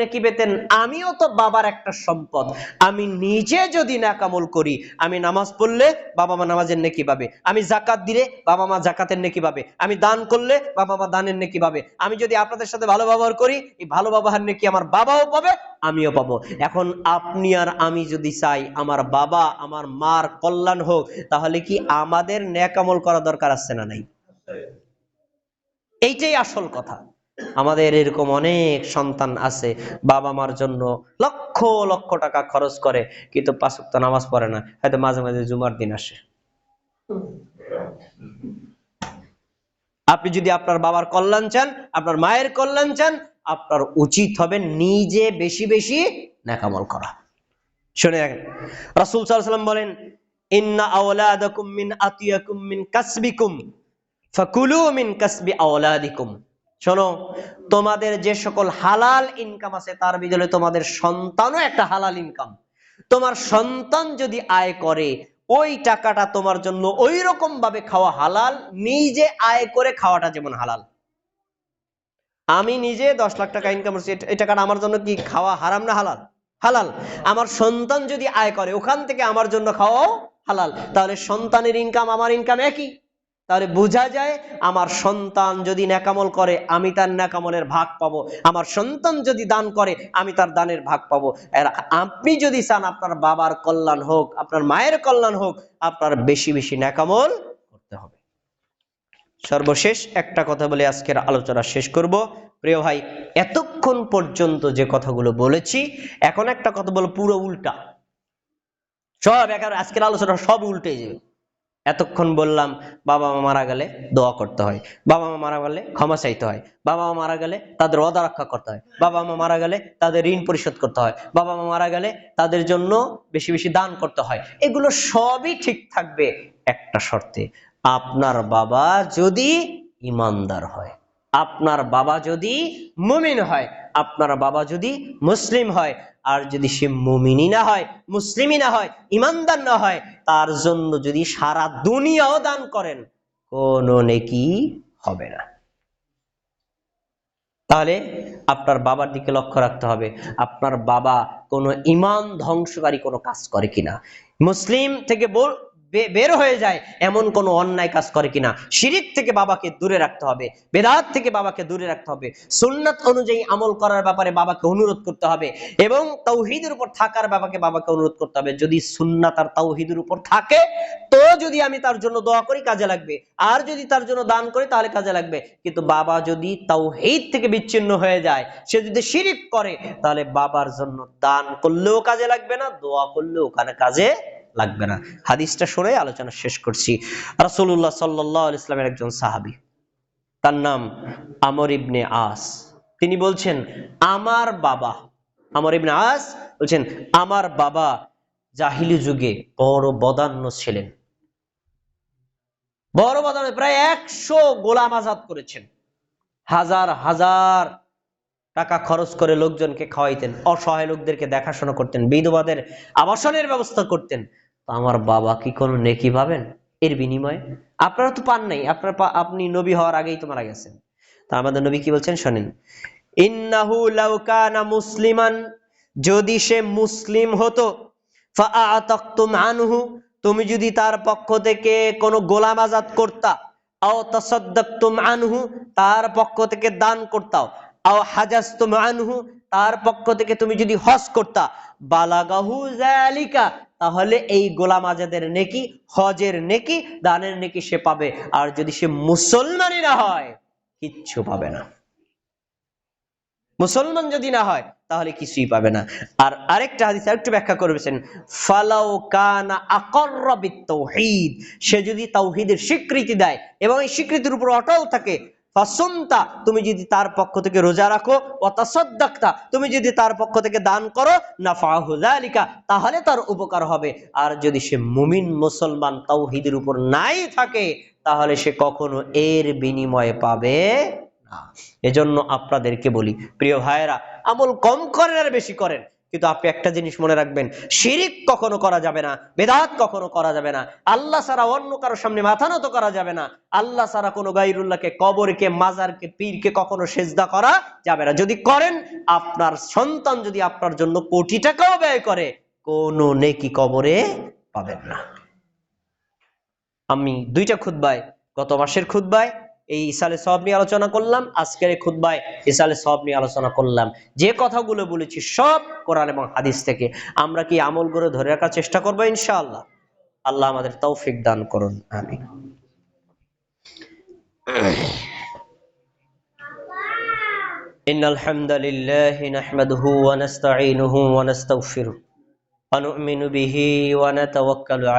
নেকি পেতেন? আমিও তো বাবার একটা সম্পদ। আমি নিজে যদি নাকামল করি, আমি নামাজ পড়লে বাবা মা নামাজের নেকি পাবে। আমি জাকাত দিলে বাবা মা জাকাতের নেকি পাবে। আমি দান করলে বাবা মা দানের নেকি পাবে। আমি যদি আপনাদের সাথে ভালো ব্যবহার করি, এই ভালো ব্যবহার নেকি আমার বাবাও পাবে, আমিও পাবো। এখন আপনি আর আমি যদি চাই, আমার বাবা, আমার মার কল্যাণ হোক, তাহলে কি আমাদের ন্যাকামল করা দরকার আছে না নাই? এইটাই আসল কথা। আমাদের এরকম অনেক সন্তান আছে বাবা মার জন্য লক্ষ লক্ষ টাকা খরচ করে, কিন্তু পাঁচক্ত নামাজ পড়ে না, হয়তো মাঝে মাঝে জুমার দিন আসে। আপনি যদি আপনার বাবার কল্যাণ চান, আপনার মায়ের কল্যাণ চান, আপনার উচিত হবে নিজে বেশি বেশি নাকামল করা। শুনে রাখেন, রাসূল সাল্লাম বলেন, ইন্না আওলাদাকুম মিন আতিয়াকুম মিন কাসবিকুম, ফাকুলু মিন কাসবি আওলাদিকুম। শোনো তোমাদের যে সকল হালাল ইনকাম আছে, তার বিদলে তোমাদের সন্তানও একটা হালাল ইনকাম তোমার সন্তান যদি আয় করে, ওই টাকাটা তোমার জন্য ওই রকম ভাবে খাওয়া হালাল, নিজে আয় করে খাওয়াটা যেমন হালাল। আমি নিজে দশ লাখ টাকা ইনকাম করছি, এই টাকাটা আমার জন্য কি খাওয়া হারাম না হালাল? হালাল। আমার সন্তান যদি আয় করে, ওখান থেকে আমার জন্য খাওয়াও হালাল। তাহলে সন্তানের ইনকাম আমার ইনকাম একই। তাহলে বোঝা যায় আমার সন্তান যদি ন্যাকামল করে, আমি তার ন্যাকামলের ভাগ পাবো। আমার সন্তান যদি দান করে, আমি তার দানের ভাগ পাবো। আর আপনি যদি চান আপনার বাবার কল্যাণ হোক, আপনার মায়ের কল্যাণ হোক, আপনার বেশি বেশি ন্যাকামল করতে হবে। সর্বশেষ একটা কথা বলে আজকের আলোচনা শেষ করব। প্রিয় ভাই, এতক্ষণ পর্যন্ত যে কথাগুলো বলেছি, এখন একটা কথা বলো পুরো উল্টা। সব একেবারে আজকের আলোচনা সব উল্টে যাবে। এতক্ষণ বললাম বাবা মা মারা গেলে দোয়া করতে হয়, বাবা মা মারা গেলে ক্ষমা চাইতে হয়, বাবা মা মারা গেলে তাদের অদা রক্ষা করতে হয়, বাবা মা মারা গেলে তাদের ঋণ পরিশোধ করতে হয়, বাবা মা মারা গেলে তাদের জন্য বেশি বেশি দান করতে হয়, এগুলো সবই ঠিক থাকবে একটা শর্তে, আপনার বাবা যদি ইমানদার হয়। আপনার বাবা যদি মুমিন হয়, আপনার বাবা যদি মুসলিম হয়, আর যদি সে মুমিনই না হয়, মুসলিমই না হয়, ইমানদার না হয়, তার জন্য যদি সারা দুনিয়াও দান করেন, কোনো নেকি হবে না। তাহলে আপনার বাবার দিকে লক্ষ্য রাখতে হবে, আপনার বাবা কোনো ইমান ধ্বংসকারী কোনো কাজ করে কিনা। মুসলিম থেকে বের হয়ে যায়, এমন কোনো অন্যায় কাজ করে কিনা। শিরিক থেকে বাবাকে দূরে রাখতে হবে, বেদাত থেকে বাবাকে দূরে রাখতে হবে, সুন্নাত অনুযায়ী আমল করার ব্যাপারে বাবাকে অনুরোধ করতে হবে এবং তৌহিদের উপর থাকার ব্যাপারে বাবাকে অনুরোধ করতে হবে। যদি সুন্নাত আর তৌহিদের উপর থাকে, তো যদি আমি তার জন্য দোয়া করি, কাজে লাগবে। আর যদি তার জন্য দান করি, তাহলে কাজে লাগবে। কিন্তু বাবা যদি তাওহীদ থেকে বিচ্ছিন্ন হয়ে যায়, সে যদি শিরিক করে, তাহলে বাবার জন্য দান করলেও কাজে লাগবে না, দোয়া করলেও ওখানে কাজে লাগবে না। হাদিসটা সরে আলোচনা শেষ করছি। রাসূলুল্লাহ সাল্লাল্লাহু আলাইহি ইসলামের একজন সাহাবী, তার নাম আমর ইবনে আস। তিনি বলছেন, আমার বাবা আমর ইবনে আস বলছেন, আমার বাবা জাহিলি যুগে বড় বদান্য ছিলেন। বড় বদান্য, প্রায় একশো গোলাম আজাদ করেছেন। হাজার হাজার টাকা খরচ করে লোকজনকে খাওয়াইতেন, অসহায় লোকদেরকে দেখাশোনা করতেন, বিধবাদের আবাসনের ব্যবস্থা করতেন। তো আমার বাবা কি কোনো নেকি পাবেন এর বিনিময়ে? আপনারা তো পান নাই, আপনার আপনি নবী হওয়ার আগেই তো মারা গেছেন। তা আমাদের নবী কি বলছেন শোনেন, ইন্নাহু লাউ কানা মুসলিমান, যদি সে মুসলিম হতো আনহু, তুমি যদি তার পক্ষ থেকে কোনো গোলাম আজাদ করতা আনহু, তার পক্ষ থেকে দান করতাও তার পক্ষ থেকে তুমি যদি হজ করতা, বালাগাহু জালিকা তাহলে এই গোলাম আজাদের নেকি, হজের নেকি, দানের নেকি সে পাবে। আর যদি সে মুসলমানই না হয়, কিচ্ছু পাবে না। মুসলমান যদি না হয়, তাহলে কিছুই পাবে না। আর আরেকটা হাদিস আরেকটু ব্যাখ্যা করেছেন ফালাও কানা আকর্রা বিত্তাউহীদ সে যদি তাওহীদের স্বীকৃতি দেয়, এবং এই স্বীকৃতির উপর অটল থাকে ফাসুমতা তুমি যদি তার পক্ষ থেকে রোজা রাখো অতাসদ্দাক্তা তুমি যদি তার পক্ষ থেকে দান করো, নাফাহু যালিকা, তাহলে তার উপকার হবে। আর যদি সে মুমিন মুসলমান তাওহীদের উপর নাই থাকে, তাহলে সে কখনো এর বিনিময়ে পাবে না। এজন্য আপনাদেরকে বলি, প্রিয় ভাইয়েরা, আমল কম করেন আর বেশি করেন। কিন্তু আপনি একটা জিনিস মনে রাখবেন, শিরিক কখনো করা যাবে না, বেদাত কখনো করা যাবে না, আল্লাহ ছাড়া অন্য কারোর সামনে মাথা নত করা যাবে না, আল্লাহ ছাড়া কোনো গাইরুল্লাহকে, কবরকে, মাজারকে, পীরকে কখনো সেজদা করা যাবে না। যদি করেন, আপনার সন্তান যদি আপনার জন্য কোটি টাকাও ব্যয় করে, কোনো নেকি কবরে পাবেন না। আমি দুইটা খুদ্বায় গত মাসের খুদ্বায় এই ইসালে সব নিয়ে আলোচনা করলাম আজকের এই খুদ্বায় ইসালে সব নিয়ে আলোচনা করলাম যে কথাগুলো বলেছি সব কোরআন এবং হাদিস থেকে আমরা কি আমল করে ধরে রাখার চেষ্টা করবো ইনশাআল্লাহ আল্লাহ আমাদের তৌফিক দান করুন আমি إن الحمد لله نحمده ونستعينه ونستغفره ونؤمن به ونتوكل